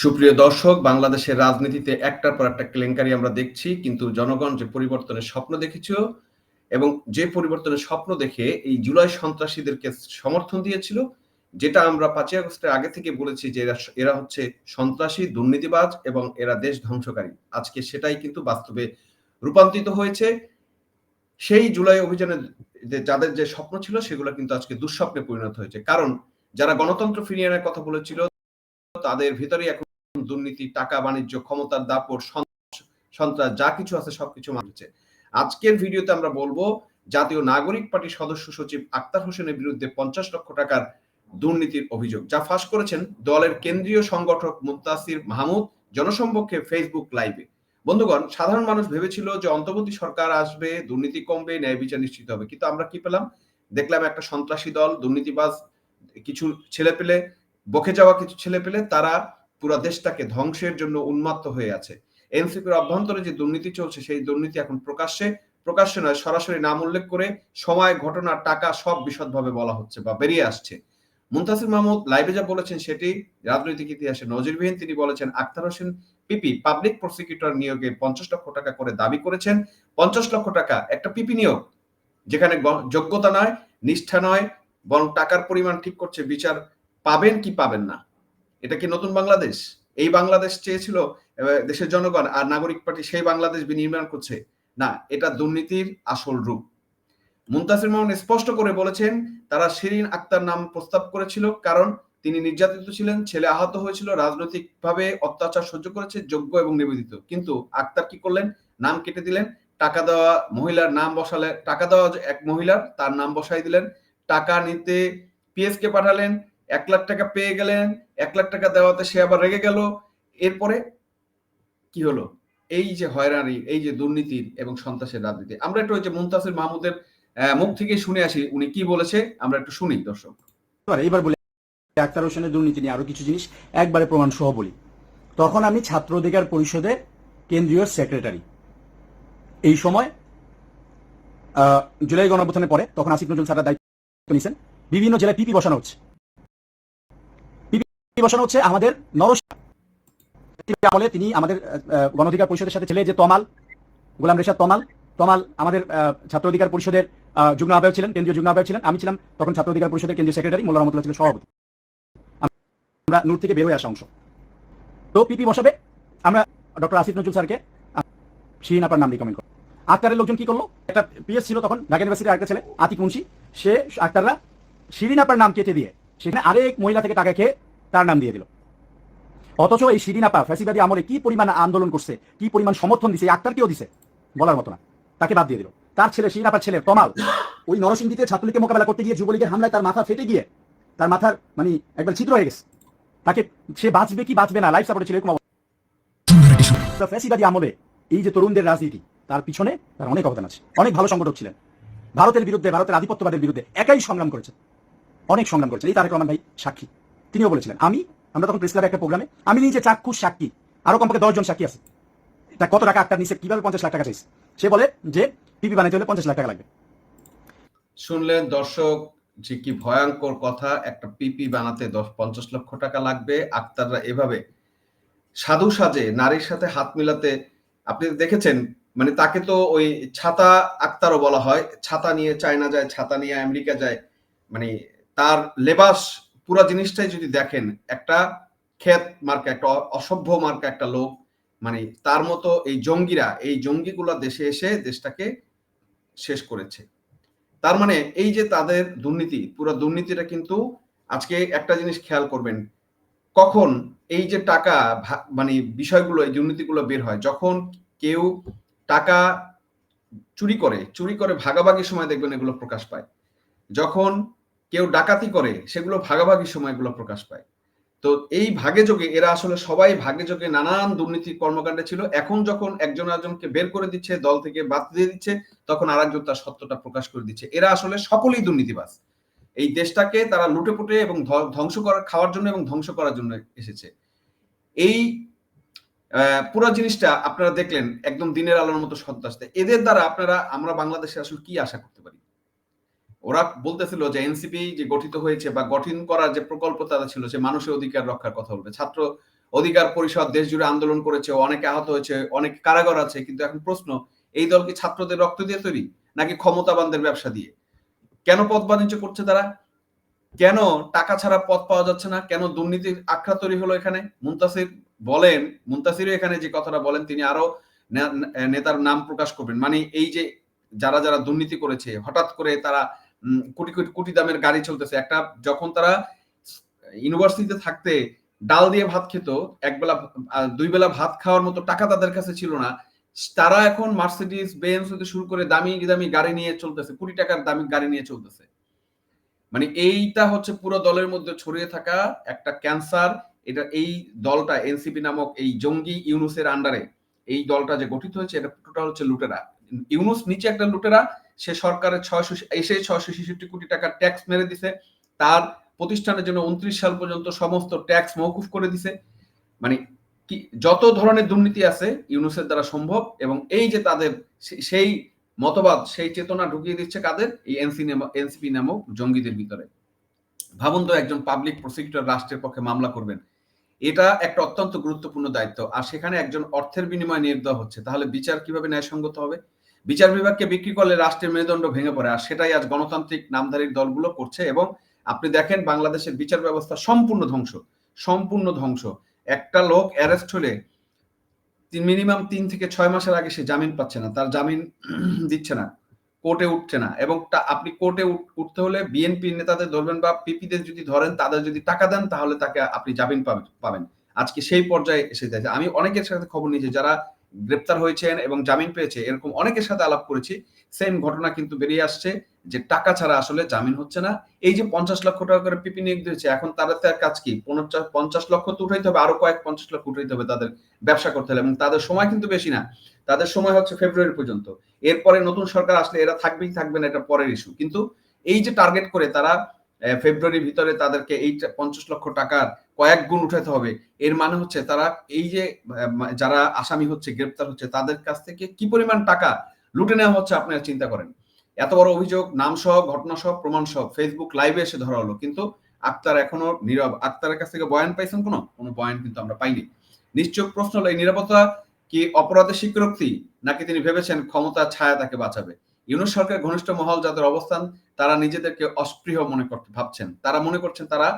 সুপ্রিয় দর্শক, বাংলাদেশের রাজনীতিতে একটার পর একটা কেলেঙ্কারি আমরা দেখছি, কিন্তু জনগণ যে পরিবর্তনের স্বপ্ন দেখেছিল এবং যে পরিবর্তনের স্বপ্ন দেখে এই জুলাই সন্ত্রাসীদেরকে সমর্থন দিয়েছিল, যেটা আমরা পাঁচই আগস্টের আগে থেকে বলেছি যে এরা এরা হচ্ছে সন্ত্রাসী, দুর্নীতিবাজ এবং এরা দেশ ধ্বংসকারী। আজকে সেটাই কিন্তু বাস্তবে রূপান্তরিত হয়েছে। সেই জুলাই অভিযানে যাদের যে স্বপ্ন ছিল, সেগুলো কিন্তু আজকে দুঃস্বপ্নে পরিণত হয়েছে। কারণ যারা গণতন্ত্র ফিরিয়ে আনার কথা বলেছিল, তাদের ভিতরে এখন দুর্নীতি, টাকা বাণিজ্য, ক্ষমতার দাপট, সন্ত্রাস যা কিছু আছে সবকিছু মানছে আজকের ভিডিওতে আমরা বলব, জাতীয় নাগরিক পার্টির সদস্য সচিব আক্তার হোসেনের বিরুদ্ধে পঞ্চাশ লক্ষ টাকার দুর্নীতির অভিযোগ, যা ফাঁস করেছেন দলের কেন্দ্রীয় সংগঠক মুত্তাসির মাহমুদ জনসম্পর্কে ফেসবুক লাইভে। বন্ধুগণ, সাধারণ মানুষ ভেবেছিল যে অন্তর্বর্তী সরকার আসবে, দুর্নীতি কমবে, ন্যায় বিচার নিশ্চিত হবে। কিন্তু আমরা কি পেলাম? দেখলাম একটা সন্ত্রাসী দল, দুর্নীতিবাজ কিছু ছেলে পেলে, বকে যাওয়া কিছু ছেলে পেলে, তারা পুরো দেশটাকে ধ্বংসের জন্য উন্মাত্ত হয়ে আছে। এনসিপির অভ্যন্তরে যে দুর্নীতি চলছে, সেই দুর্নীতি এখন প্রকাশ্যে প্রকাশ্যে নয়, সরাসরি নাম উল্লেখ করে সময়, ঘটনা, টাকা সব বিশদভাবে বলা হচ্ছে বা বেরিয়ে আসছে। মুন্তাসির মাহমুদ লাইভে যা বলেছেন সেটি রাজনৈতিক ইতিহাসে নজিরবিহীন। তিনি বলেছেন, Akhtar Hossain PP public prosecutor নিয়োগে পঞ্চাশ লক্ষ টাকা করে দাবি করেছেন। পঞ্চাশ লক্ষ টাকা একটা পিপি নিয়োগ, যেখানে যোগ্যতা নয়, নিষ্ঠা নয়, বরং টাকার পরিমাণ ঠিক করছে, বিচার পাবেন কি পাবেন না। এটা কি নতুন বাংলাদেশ? এই বাংলাদেশ চেয়েছিল দেশের জনগণ আর নাগরিক পার্টি সেই বাংলাদেশ বিনির্মাণ করছে। না, এটা দুর্নীতির আসল রূপ। মুন্তাসির মামুন স্পষ্ট করে বলেছেন, তারা শিরিন আক্তার নাম প্রস্তাব করেছিল কারণ তিনি নির্যাতিত ছিলেন, ছেলে আহত হয়েছিল, রাজনৈতিকভাবে অত্যাচার সহ্য করেছে, যোগ্য এবং নিবেদিত। কিন্তু আক্তার কি করলেন? নাম কেটে দিলেন, টাকা দেওয়া মহিলার নাম বসালে, টাকা দেওয়া এক মহিলার তার নাম বসাই দিলেন, টাকা নিতে পিএসকে পাঠালেন এক লাখ টাকা পেয়ে গেলেন, এক লাখ টাকা দেওয়াতে সে আবার রেগে গেল। এরপরে কি হলো? এই যে হয়রানি, এই যে দুর্নীতির এবং সন্ত্রাসের রাজনীতি। আমরা একটু ওই যে মুমতাসির মাহমুদের মুখ থেকে শুনে আসি, উনি কি বলেছে, আমরা একটু শুনি, দর্শক। এবার বলি, আক্তার হোসেনের দুর্নীতি নিয়ে আরও কিছু জিনিস, একবারে প্রমাণ সহ বলি। তখন আমি ছাত্র অধিকার পরিষদের কেন্দ্রীয় সেক্রেটারি। এই সময় জুলাই গণঅভ্যুত্থানের পরে, তখন আসিফ নজরুল স্যারের দায়িত্ব নিয়েছেন। বিভিন্ন জেলায় পিপি বসানো হচ্ছে। বসানো হচ্ছে আমাদের নরস তিনি আমাদের গণঅধিকার পরিষদের সাথে ছেলে যে তমাল, গোলাম রেশাদ তমাল তমাল আমাদের ছাত্র অধিকার পরিষদের যুগ্ম আহ্বায়ক ছিলেন, কেন্দ্রীয় যুগ্ম আহ্বায়ক ছিলেন, আমি ছিলাম তখন ছাত্র অধিকার পরিষদের কেন্দ্রীয় সেক্রেটারি, মোল্লা রহমতুল্লাহ ছিলেন সভাপতি। আমরা নূর থেকে বের হয়ে আসা অংশ। তো পিপি বসাবে, আমরা ডক্টর আসিফ নজরুল স্যারকে শিরিন আপার নাম রিকমেন্ড করি আক্তারের লোকজন কি করল? একটা পিএস ছিল তখন, ঢাকা ইউনিভার্সিটির আরেকটা ছেলে, আতিক মুন্সি। সে আক্তাররা শিরিন আপার নাম কেটে দিয়ে, সেখানে আরেক মহিলা থেকে টাকা খেয়ে তার নাম দিয়ে দিল। অথচ এই শিরিন আপা ফ্যাসিবাদী আমলে কি পরিমাণ আন্দোলন করছে, কি পরিমাণ সমর্থন দিছে আক্তারকেও দিছে, বলার মতো না। তাকে বাদ দিয়ে দিল। তার ছেলে শিরিন আপার ছেলে তমাল, ওই নরসিংদীতে ছাত্রলীগকে মোকাবেলা করতে গিয়ে যুবলীগের হামলায় তার মাথা ফেটে গিয়ে, তার মাথার মানে একবার ছিদ্র হয়ে গেছে। তাকে সে বাঁচবে কি বাঁচবে না লাইফ সাপোর্টে ছিল ফ্যাসিবাদী আমলে এই যে তরুণদের রাজনীতি, তার পিছনে তার অনেক অবদান আছে। অনেক ভালো সংগঠক ছিলেন। ভারতের বিরুদ্ধে, ভারতের আধিপত্যবাদের বিরুদ্ধে একাই সংগ্রাম করেছে অনেক সংগ্রাম করেছেন। এই তারেক রহমান ভাই সাক্ষী। তিনিও বলেছিলেন, আমি আমরা তখন প্রেস ক্লাবে একটা প্রোগ্রামে, আমি নিজে চাক্ষুষ সাক্ষী, আরও কমপক্ষে দশজন সাক্ষী আছে। তা কত টাকা আক্তার নিচে, কীভাবে পঞ্চাশ লাখ টাকা চাইছে? সে বলে যে, পিপি বানাইতে হলে পঞ্চাশ লাখ টাকা লাগবে। শুনলেন, দর্শক, যে কি ভয়ঙ্কর কথা, একটা পিপি বানাতে দশ, পঞ্চাশ লক্ষ টাকা লাগবে, আক্তাররা এভাবে সাধু সাজে, নারীর সাথে হাত মিলাতে, আপনি দেখেছেন মানে তাকে তো ওই ছাতা আক্তারও বলা হয়, ছাতা নিয়ে চায়না যায়, ছাতা নিয়ে আমেরিকা যায় মানে তার লেবাস পুরো জিনিসটাই যদি দেখেন, একটা ক্ষেত মার্কা, একটা অসভ্য মার্কা একটা লোক মানে তার মতো এই জঙ্গিরা, এই জঙ্গিগুলা দেশে এসে দেশটাকে শেষ করেছে। তার মানে এই যে তাদের দুর্নীতি, পুরো দুর্নীতিটা কিন্তু আজকে একটা জিনিস খেয়াল করবেন, কখন এই যে টাকা মানে বিষয়গুলো, এই দুর্নীতিগুলো বের হয়, যখন কেউ টাকা চুরি করে চুরি করে ভাগাভাগির সময় দেখবেন এগুলো প্রকাশ পায়। যখন কেউ ডাকাতি করে, সেগুলো ভাগাভাগি সময় এগুলো প্রকাশ পায়। তো এই ভাগে যোগে এরা আসলে সবাই ভাগে যোগে নানান দুর্নীতি কর্মকাণ্ডে ছিল। এখন যখন একজন একজনকে বের করে দিচ্ছে, দল থেকে বাদ দিয়ে দিচ্ছে, তখন আর একজন তার সত্যটা প্রকাশ করে দিচ্ছে। এরা আসলে সকলেই দুর্নীতিবাজ। এই দেশটাকে তারা লুটে পুটে এবং ধ্বংস করার খাওয়ার জন্য এবং ধ্বংস করার জন্য এসেছে। এই পুরো জিনিসটা আপনারা দেখলেন, একদম দিনের আলোর মতো সন্ত্রাস এদের দ্বারা আপনারা, আমরা বাংলাদেশে আসলে কি আশা করতে পারি? ওরা বলতেছিল যে এনসিপি যে গঠিত হয়েছে বা গঠন করার যে প্রকল্প তারা ছিল, সে মানুষের অধিকার রক্ষার কথা বলবে। ছাত্র অধিকার পরিষদ দেশ জুড়ে আন্দোলন করেছে, অনেকে আহত হয়েছে, অনেক কারাগার আছে, কিন্তু এখন প্রশ্ন, এই দল কি ছাত্রদের রক্ত দিয়ে তৈরি, নাকি ক্ষমতাবানদের ব্যবসা দিয়ে? কেন পথ বাণিজ্য করছে তারা? কেন টাকা ছাড়া পথ পাওয়া যাচ্ছে না? কেন দুর্নীতির আখড়া তৈরি হলো এখানে? মুন্তাসির বলেন, মুন্তাসিরও এখানে যে কথাটা বলেন, তিনি আরও নেতার নাম প্রকাশ করবেন। মানে এই যে যারা যারা দুর্নীতি করেছে, হঠাৎ করে তারা কোটি কোটি কোটি দামের গাড়ি চলতেছে। একটা যখন তারা ইউনিভার্সিটিতে থাকতে ডাল দিয়ে ভাত খেত, একবেলা দুই বেলা ভাত খাওয়ার মতো টাকা তাদের কাছে ছিল না। তারা এখন মার্সিডিস বেঞ্চ হতে শুরু করে দামি দামি গাড়ি নিয়ে চলতেছে, কোটি টাকার দামি গাড়ি নিয়ে চলতেছে। মানে এইটা হচ্ছে পুরো দলের মধ্যে ছড়িয়ে থাকা একটা ক্যান্সার এটা এই দলটা এনসিপি নামক এই জঙ্গি ইউনুসের আন্ডারে এই দলটা যে গঠিত হয়েছে, এটা টোটাল হচ্ছে লুটেরা। ইউনুস নিচে একটা লুটেরা, সে সরকারের ছয়শো এসে ছয়শো ছেষট্টি কোটি টাকা ট্যাক্স মেরে দিছে। তার প্রতিষ্ঠানের জন্য উনত্রিশ সাল পর্যন্ত সমস্ত ট্যাক্স মৌকুফ করে দিছে। মানে কি, যত ধরনের দুর্নীতি আছে ইউনুসের দ্বারা সম্ভব এবং এই যে তাদের সেই মতবাদ, সেই চেতনা ঢুকিয়ে দিচ্ছে কাদের? এই এনসি এনসিপি নামক জঙ্গিদের ভিতরে। ভাবুন তো একজন পাবলিক প্রসিকিউটর রাষ্ট্রের পক্ষে মামলা করবেন। এটা একটা অত্যন্ত গুরুত্বপূর্ণ দায়িত্ব। আর সেখানে একজন অর্থের বিনিময়ে নিয়োগ দেওয়া হচ্ছে। তাহলে বিচার কীভাবে ন্যায়সঙ্গত হবে? বিচার বিভাগকে বিক্রি করলে রাষ্ট্রের মেরুদণ্ড ভেঙে পড়ে, আর সেটাই আজ গণতান্ত্রিক নামধারীর দলগুলো করছে এবং আপনি দেখেন বাংলাদেশের বিচার ব্যবস্থা সম্পূর্ণ ধ্বংস সম্পূর্ণ ধ্বংস। একটা লোক অ্যারেস্ট হলে মিনিমাম তিন থেকে ছয় মাসের আগে সে জামিন পাচ্ছে না, তার জামিন দিচ্ছে না, কোর্টে উঠছে না এবং আপনি কোর্টে উঠতে হলে বিএনপি নেতাদের ধরবেন বা পিপিদের যদি ধরেন, তাদের যদি টাকা দেন, তাহলে তাকে আপনি জামিন পাবেন। আজকে সেই পর্যায়ে এসে যাচ্ছে। আমি অনেকের সাথে খবর নিয়েছি যারা গ্রেপ্তার হয়েছেন এবং জামিন পেয়েছে, এরকম অনেকের সাথে আলাপ করেছি। সেম ঘটনা কিন্তু বেরিয়ে আসছে যে টাকা ছাড়া আসলে জামিন হচ্ছে না। এই যে পঞ্চাশ লক্ষ টাকা করে পিপি নিয়োগ দিয়েছে, এখন তাদের তার কাজ কি? পঞ্চাশ লক্ষ তো উঠাইতে হবে, আরও কয়েক পঞ্চাশ লক্ষ উঠাইতে হবে তাদের ব্যবসা করতে হবে এবং তাদের সময় কিন্তু বেশি না। তাদের সময় হচ্ছে ফেব্রুয়ারি পর্যন্ত। এরপরে নতুন সরকার আসলে এরা থাকবেই থাকবে না, এটা পরের ইস্যু কিন্তু এই যে টার্গেট করে তারা ফেব্রুয়ারির ভিতরে তাদেরকে এই পঞ্চাশ লক্ষ টাকার কয়েক গুণ উঠাতে হবে। এর মানে হচ্ছে তারা এই যে যারা আসামি হচ্ছে, গ্রেপ্তার হচ্ছে, তাদের কাছ থেকে কি পরিমাণ টাকা লুটে নেওয়া হচ্ছে আপনারা চিন্তা করেন। এত বড় অভিযোগ নাম সহ ঘটনা সহ প্রমাণ সহ ফেসবুক লাইভে এসে ধরা হলো। কিন্তু আক্তার এখনও নীরব। আক্তারের কাছ থেকে বয়ান পাইছেন কোনো? কোনো বয়ান কিন্তু আমরা পাইনি। নিশ্চয় প্রশ্ন হলো, এই নিরাপত্তা কি অপরাধের স্বীকৃতি? নাকি তিনি ভেবেছেন ক্ষমতা ছায়া তাকে বাঁচাবে? ইউনুস সরকার ঘনিষ্ঠ মহল যাদের অবস্থান, তারা নিজেদেরকে অস্পৃহ মনে করতে ভাবছেন। তারা মনে করছেন তারা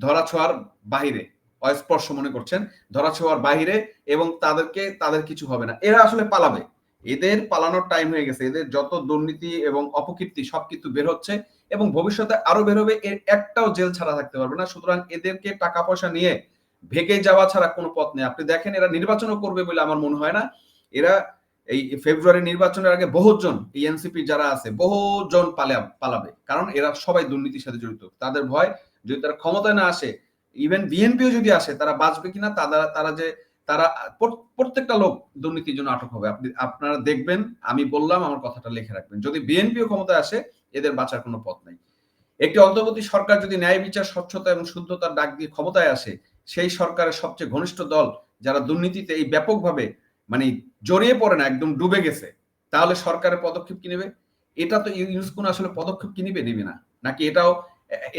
ধরা ছোঁয়ার বাহিরে, অস্পর্শ মনে করছেন ধরা ছোঁয়ার বাহিরে এবং তাদেরকে, তাদের কিছু হবে না। এরা আসলে পালাবে। এদের পালানোর টাইম হয়ে গেছে। এদের যত দুর্নীতি এবং অপকীর্তি সবকিছু বের হচ্ছে এবং ভবিষ্যতে আরও বের হবে। এর একটাও জেল ছাড়া থাকতে পারবে না। সুতরাং এদেরকে টাকা পয়সা নিয়ে ভেগে যাওয়া ছাড়া কোনো পথ নেই। আপনি দেখেন, এরা নির্বাচনও করবে বলে আমার মনে হয় না। এরা এই ফেব্রুয়ারি নির্বাচনের আগে বহুজন এই এনসিপি যারা আছে, বহুজন পালে, পালাবে। কারণ এরা সবাই দুর্নীতির সাথে জড়িত। তাদের ভয় যদি তারা ক্ষমতায় না আসে ইভেন বিএনপিও যদি আসে, তারা বাঁচবে কিনা, তারা তারা যে, তারা প্রত্যেকটা লোক দুর্নীতির জন্য আটক হবে। আপনি, আপনারা দেখবেন, আমি বললাম, আমার কথাটা লিখে রাখবেন। যদি বিএনপিও ক্ষমতায় আসে, এদের বাঁচার কোনো পথ নাই। একটি অন্তর্বর্তী সরকার যদি ন্যায় বিচার, স্বচ্ছতা এবং শুদ্ধতার ডাক দিয়ে ক্ষমতায় আসে, সেই সরকারের সবচেয়ে ঘনিষ্ঠ দল যারা দুর্নীতিতে এই ব্যাপকভাবে মানে জড়িয়ে পড়ে না, একদম ডুবে গেছে। তাহলে সরকারের পদক্ষেপ কি নেবে? এটা তো ইউনেস্কো আসলে পদক্ষেপ কি নিবে? নিবে না। নাকি এটাও,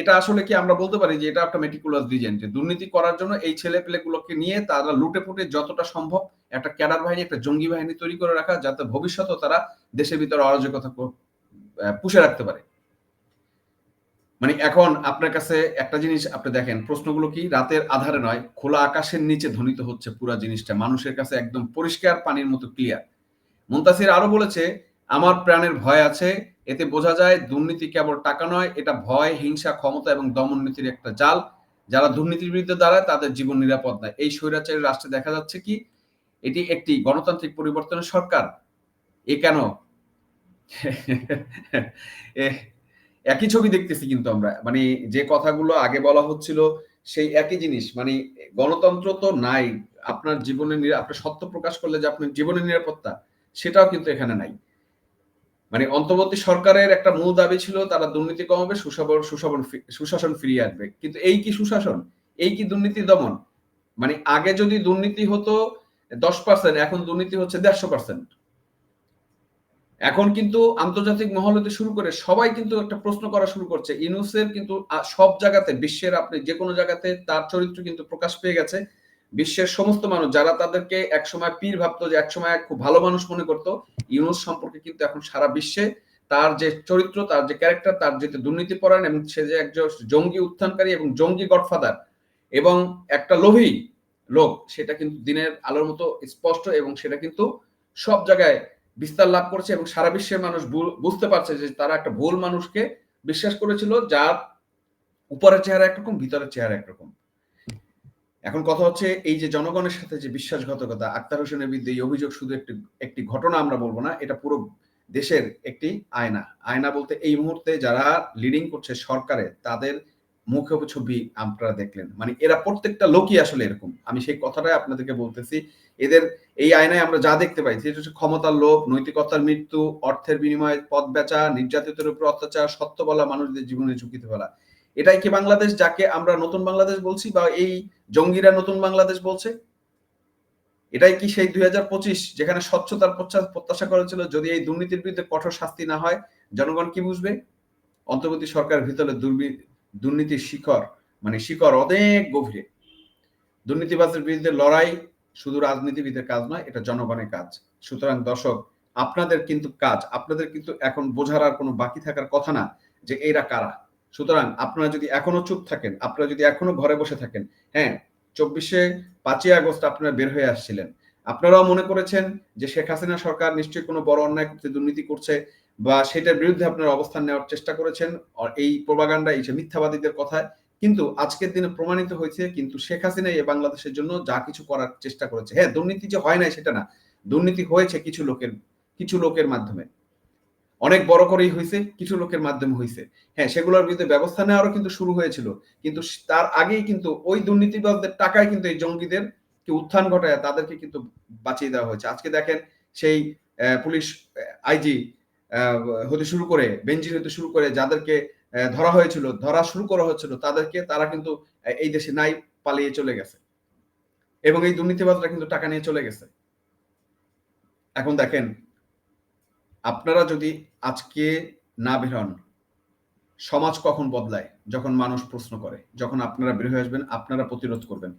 এটা আসলে কি আমরা বলতে পারি যে এটা একটা মেটিকুলাস ডিজাইন যে দুর্নীতি করার জন্য এই ছেলে পেলেগুলোকে নিয়ে তারা লুটে ফুটে যতটা সম্ভব একটা ক্যাডার বাহিনী, একটা জঙ্গি বাহিনী তৈরি করে রাখা, যাতে ভবিষ্যতে তারা দেশের ভিতরে অরাজকতা পুষে রাখতে পারে। মানে এখন আপনার কাছে একটা জিনিস আপনি দেখেন, প্রশ্নগুলো কি? রাতের আধারে নয়, খোলা আকাশের নিচে ধ্বনিত হচ্ছে পুরা জিনিসটা। মানুষের কাছে একদম পরিষ্কার পানির মতো ক্লিয়ার মুন্তাসির আরও বলেছে, আমার প্রাণের ভয় আছে, এতে বোঝা যায় দুর্নীতি কেবল টাকা নয়, এটা ভয়, হিংসা, ক্ষমতা এবং দমন নীতির একটা জাল। যারা দুর্নীতির বিরুদ্ধে দাঁড়ায়, তাদের জীবন নিরাপদ নয়। এই স্বৈরাচারী রাষ্ট্রে দেখা যাচ্ছে কি? এটি একটি গণতান্ত্রিক পরিবর্তনের সরকার। এ কেন? একই ছবি দেখতেছি কিন্তু আমরা। মানে যে কথাগুলো আগে বলা হচ্ছিল, সেই একই জিনিস। মানে গণতন্ত্র তো নাই। আপনার জীবনে আপনার সত্য প্রকাশ করলে যে আপনার জীবনের নিরাপত্তা, সেটাও কিন্তু এখানে নাই। মানে অন্তর্বর্তী সরকারের একটা মূল দাবি ছিল, তারা দুর্নীতি কমাবে সুশাসন সুশাসন সুশাসন ফিরিয়ে আসবে কিন্তু এই কি সুশাসন? এই কি দুর্নীতি দমন? মানে আগে যদি দুর্নীতি হতো দশ পার্সেন্ট এখন দুর্নীতি হচ্ছে দেড়শো পার্সেন্ট এখন কিন্তু আন্তর্জাতিক মহল হতে শুরু করে সবাই কিন্তু একটা প্রশ্ন করা শুরু করছে। ইনুসের কিন্তু সব জায়গাতে, বিশ্বের আপনি যে কোনো জায়গাতে তার চরিত্র কিন্তু প্রকাশ পেয়ে গেছে। বিশ্বের সমস্ত মানুষ, যারা তাদেরকে একসময় পীর ভাবতো যে একসময় খুব ভালো মানুষ মনে করতো, ইউনুস সম্পর্কে কিন্তু এখন সারা বিশ্বে তার যে চরিত্র, তার যে ক্যারেক্টার তার যে দুর্নীতি পরায়ণ এবং সে যে একজন জঙ্গি উত্থানকারী এবং জঙ্গি গডফাদার এবং একটা লোভী লোক, সেটা কিন্তু দিনের আলোর মতো স্পষ্ট এবং সেটা কিন্তু সব জায়গায় বিস্তার লাভ করেছে এবং সারা বিশ্বের মানুষ বুঝতে পারছে যে তারা একটা ভুল মানুষকে বিশ্বাস করেছিল, যার উপরের চেহারা একরকম, ভিতরের চেহারা একরকম। এখন কথা হচ্ছে এই যে জনগণের সাথে যে বিশ্বাসঘাতকতা, আক্তার হোসেনের বিরুদ্ধে এই অভিযোগ শুধু একটি একটি ঘটনা আমরা বলব না, এটা পুরো দেশের একটি আয়না। আয়না বলতে এই মুহূর্তে যারা লিডিং করছে সরকারে, তাদের মুখে ছবি আপনারা দেখলেন। মানে এরা প্রত্যেকটা লোকই আসলে এরকম। আমি সেই কথাটাই আপনাদেরকে বলতেছি। এদের এই আয়নায় আমরা যা দেখতে পাই, সেটা হচ্ছে ক্ষমতার লোভ, নৈতিকতার মৃত্যু, অর্থের বিনিময়ে, পথ বেচা, নির্যাতিতের উপর অত্যাচার, সত্য বলা মানুষদের জীবনে ঝুঁকিতে ফেলা। এটাই কি বাংলাদেশ যাকে আমরা নতুন বাংলাদেশ বলছি বা এই জঙ্গিরা নতুন বাংলাদেশ বলছে? এটাই কি সেই দু হাজার পঁচিশ যেখানে স্বচ্ছতার প্রত্যাশা- প্রত্যাশা করেছিল যদি এই দুর্নীতির বিরুদ্ধে কঠোর শাস্তি না হয়, জনগণ কি বুঝবে? অন্তর্বর্তী সরকারের ভিতরে দুর্নীতির শিখর মানে শিখর অনেক গভীরে। দুর্নীতিবাজের বিরুদ্ধে লড়াই শুধু রাজনীতিবিদের কাজ নয়, এটা জনগণের কাজ। সুতরাং দর্শক, আপনাদের কিন্তু কাজ, আপনাদের কিন্তু এখন বোঝার আর কোনো বাকি থাকার কথা না যে এরা কারা। সুতরাং আপনারা যদি এখনও চুপ থাকেন, আপনারা যদি এখনও ঘরে বসে থাকেন হ্যাঁ চব্বিশে পাঁচই আগস্ট আপনারা বের হয়ে আসছিলেন। আপনারাও মনে করেছেন যে শেখ হাসিনা সরকার নিশ্চয়ই কোনো বড় অন্যায় করতে দুর্নীতি করছে বা সেটার বিরুদ্ধে আপনারা অবস্থান নেওয়ার চেষ্টা করেছেন। এই প্রবাগান্ডা এই মিথ্যাবাদীদের কথায় কিন্তু আজকের দিনে প্রমাণিত হয়েছে, কিন্তু শেখ হাসিনা এই বাংলাদেশের জন্য যা কিছু করার চেষ্টা করেছে। হ্যাঁ দুর্নীতি যে হয় নাই সেটা না। দুর্নীতি হয়েছে কিছু লোকের কিছু লোকের মাধ্যমে। অনেক বড় করেই হয়েছে, কিছু লোকের মাধ্যমে হয়েছে। হ্যাঁ সেগুলোর বিরুদ্ধে ব্যবস্থা নেওয়ারও কিন্তু শুরু হয়েছিল। কিন্তু তার আগেই কিন্তু ওই দুর্নীতিবাদদের টাকায় কিন্তু এই জঙ্গিদের কি উত্থান ঘটায়, তাদেরকে কিন্তু বাঁচিয়ে দেওয়া হয়েছে। আজকে দেখেন সেই পুলিশ, আইজি হতে শুরু করে বেঞ্জির হতে শুরু করে, যাদেরকে ধরা হয়েছিল, ধরা শুরু করা হয়েছিল, তাদেরকে তারা কিন্তু এই দেশে নাই, পালিয়ে চলে গেছে। এবং এই দুর্নীতিবাদরা কিন্তু টাকা নিয়ে চলে গেছে। এখন দেখেন, আপনারা যদি আজকে না বের হন, সমাজ কখন বদলায়? যখন মানুষ প্রশ্ন করে, যখন আপনারা বের হয়ে আসবেন, আপনারা প্রতিরোধ করবেন।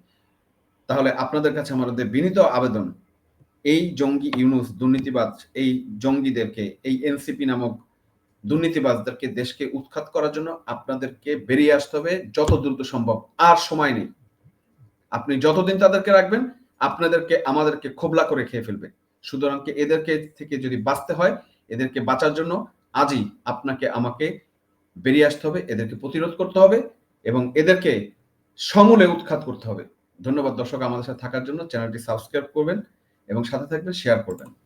তাহলে আপনাদের কাছে আমাদের বিনীত আবেদন, এই জঙ্গি ইউনুস, দুর্নীতিবাজ, এই জঙ্গিদেরকে, এই এনসিপি নামক দুর্নীতিবাজদেরকে দেশকে উৎখাত করার জন্য আপনাদেরকে বেরিয়ে আসতে হবে যত দ্রুত সম্ভব। আর সময় নেই। আপনি যতদিন তাদেরকে রাখবেন, আপনাদেরকে, আমাদেরকে খোবলা করে খেয়ে ফেলবে। সুতরাং এদেরকে থেকে যদি বাঁচতে হয়, এদেরকে বাঁচার জন্য আজই আপনাকে, আমাকে বেরিয়ে আসতে হবে, এদেরকে প্রতিরোধ করতে হবে এবং এদেরকে সমূলে উৎখাত করতে হবে। ধন্যবাদ দর্শক আমাদের সাথে থাকার জন্য। চ্যানেলটি সাবস্ক্রাইব করবেন এবং সাথে থাকবেন, শেয়ার করবেন।